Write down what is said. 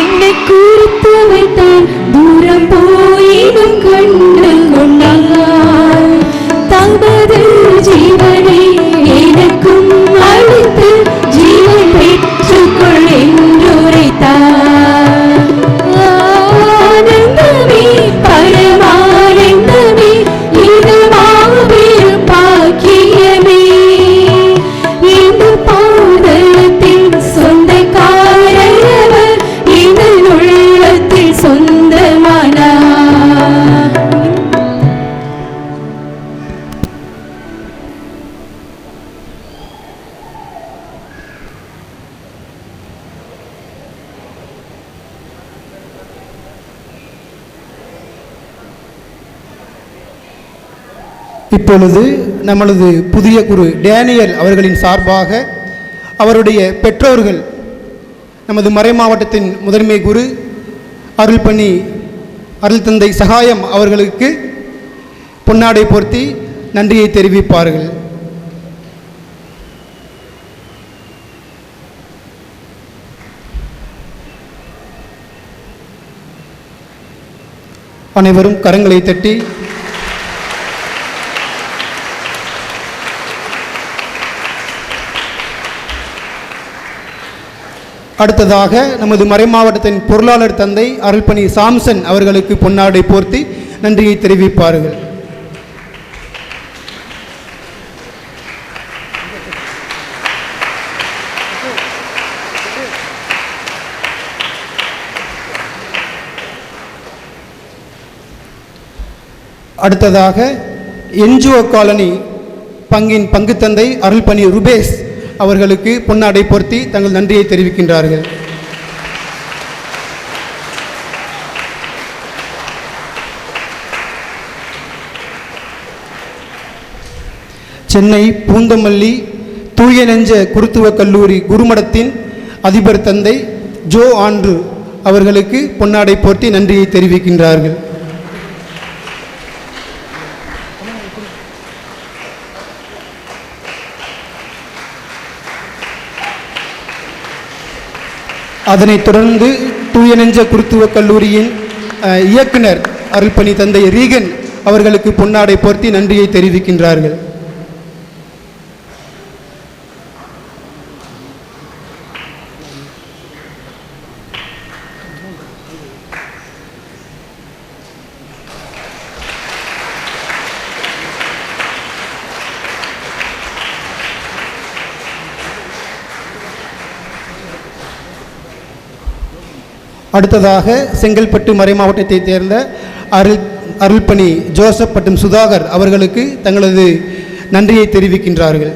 என்னை குறித்து வைத்தார். தூரம் போயினும் கண்ட இப்பொழுது நம்மளது புதிய குரு டேனியல் அவர்களின் சார்பாக அவருடைய பெற்றோர்கள் நமது மறை மாவட்டத்தின் முதன்மை குரு அருள்பணி அருள் தந்தை சகாயம் அவர்களுக்கு பொன்னாடை போர்த்தி நன்றியை தெரிவிப்பார்கள். அனைவரும் கரங்களை தட்டி அடுத்ததாக நமது மறைமாவட்டத்தின் பொருளாளர் தந்தை அருள்பணி சாம்சன் அவர்களுக்கு பொன்னாடை போர்த்தி நன்றியை தெரிவிப்பார்கள். அடுத்ததாக என்ஜிஓ காலனி பங்கின் பங்கு தந்தை அருள்பணி ருபேஷ் அவர்களுக்கு பொன்னாடை பொருத்தி தங்கள் நன்றியை தெரிவிக்கின்றார்கள். சென்னை பூந்தமல்லி தூய நெஞ்ச குருத்துவ கல்லூரி குருமடத்தின் அதிபர் தந்தை ஜோ ஆண்ட்ரு அவர்களுக்கு பொன்னாடை போர்த்தி நன்றியை தெரிவிக்கின்றார்கள். அதனைத் தொடர்ந்து தூய நெஞ்ச குருத்துவ கல்லூரியின் இயக்குனர் அருள்பணி தந்தை ரீகன் அவர்களுக்கு பொன்னாடை போர்த்தி நன்றியை தெரிவிக்கின்றார்கள். அடுத்ததாக செங்கல்பட்டு மறை மாவட்டத்தை சேர்ந்த அருள் அருள்பணி ஜோசப் மற்றும் சுதாகர் அவர்களுக்கு தங்களது நன்றியை தெரிவிக்கின்றார்கள்.